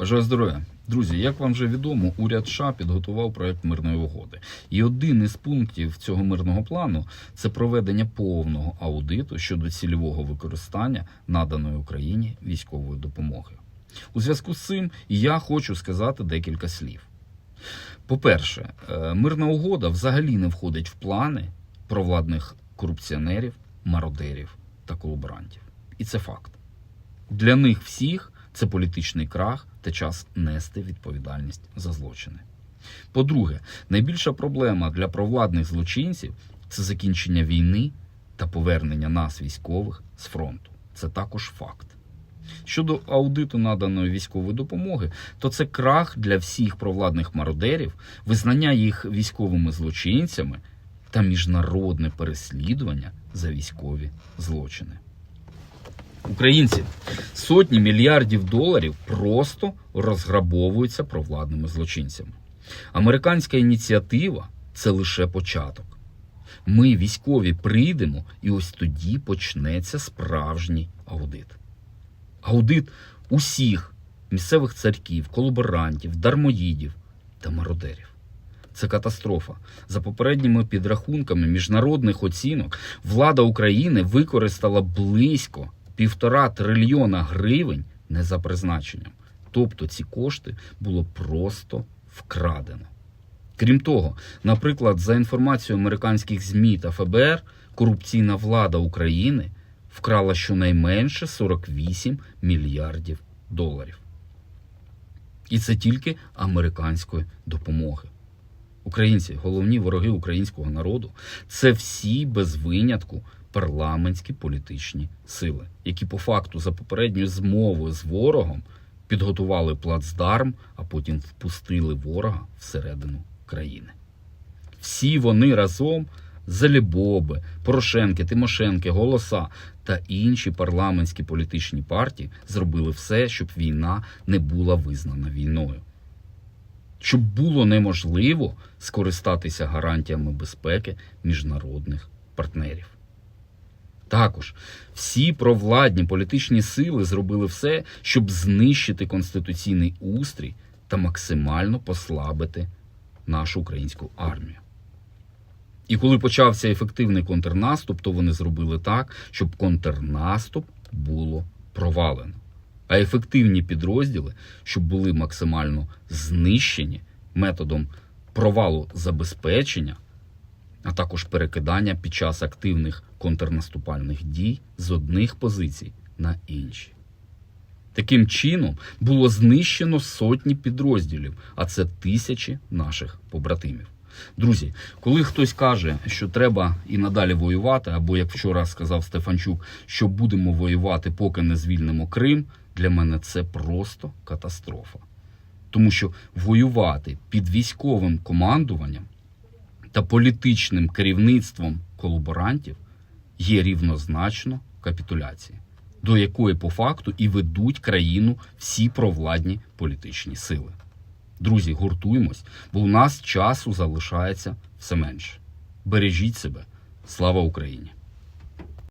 Бажаю здоров'я. Друзі, як вам вже відомо, уряд США підготував проект мирної угоди. І один із пунктів цього мирного плану це проведення повного аудиту щодо цільового використання наданої Україні військової допомоги. У зв'язку з цим я хочу сказати декілька слів. По-перше, е, мирна угода взагалі не входить в плани провладних корупціонерів, мародерів та колаборантів. І це факт. Для них всіх це політичний крах та час нести відповідальність за злочини. По-друге, найбільша проблема для провладних злочинців це закінчення війни та повернення нас, військових, з фронту. Це також факт. Щодо аудиту наданої військової допомоги, то це крах для всіх провладних мародерів, визнання їх військовими злочинцями та міжнародне переслідування за військові злочини. Українці сотні мільярдів доларів просто розграбовуються провладними злочинцями. Американська ініціатива це лише початок. Ми, військові, прийдемо, і ось тоді почнеться справжній аудит. Аудит усіх місцевих царьків, колаборантів, дармоїдів та мародерів. Це катастрофа. За попередніми підрахунками міжнародних оцінок, влада України використала близько півтора трильйона гривень не за призначенням. Тобто ці кошти було просто вкрадено. Крім того, наприклад, за інформацією американських ЗМІ та ФБР, корупційна влада України вкрала щонайменше 48 мільярдів доларів. І це тільки американської допомоги. Українці, головні вороги українського народу, це всі без винятку парламентські політичні сили, які по факту за попередньою змовою з ворогом підготували плацдарм, а потім впустили ворога всередину країни. Всі вони разом Залібоби, Порошенки, Тимошенки, Голоса та інші парламентські політичні партії зробили все, щоб війна не була визнана війною. Щоб було неможливо скористатися гарантіями безпеки міжнародних партнерів. Також всі провладні політичні сили зробили все, щоб знищити конституційний устрій та максимально послабити нашу українську армію. І коли почався ефективний контрнаступ, то вони зробили так, щоб контрнаступ було провалено. А ефективні підрозділи, щоб були максимально знищені методом провалу забезпечення, а також перекидання під час активних контрнаступальних дій з одних позицій на інші. Таким чином було знищено сотні підрозділів, а це тисячі наших побратимів. Друзі, коли хтось каже, що треба і надалі воювати, або як вчора сказав Стефанчук, що будемо воювати, поки не звільнимо Крим, для мене це просто катастрофа. Тому що воювати під військовим командуванням та політичним керівництвом колаборантів є рівнозначно капітуляції, до якої по факту і ведуть країну всі провладні політичні сили. Друзі, гуртуємось, бо у нас часу залишається все менше. Бережіть себе. Слава Україні!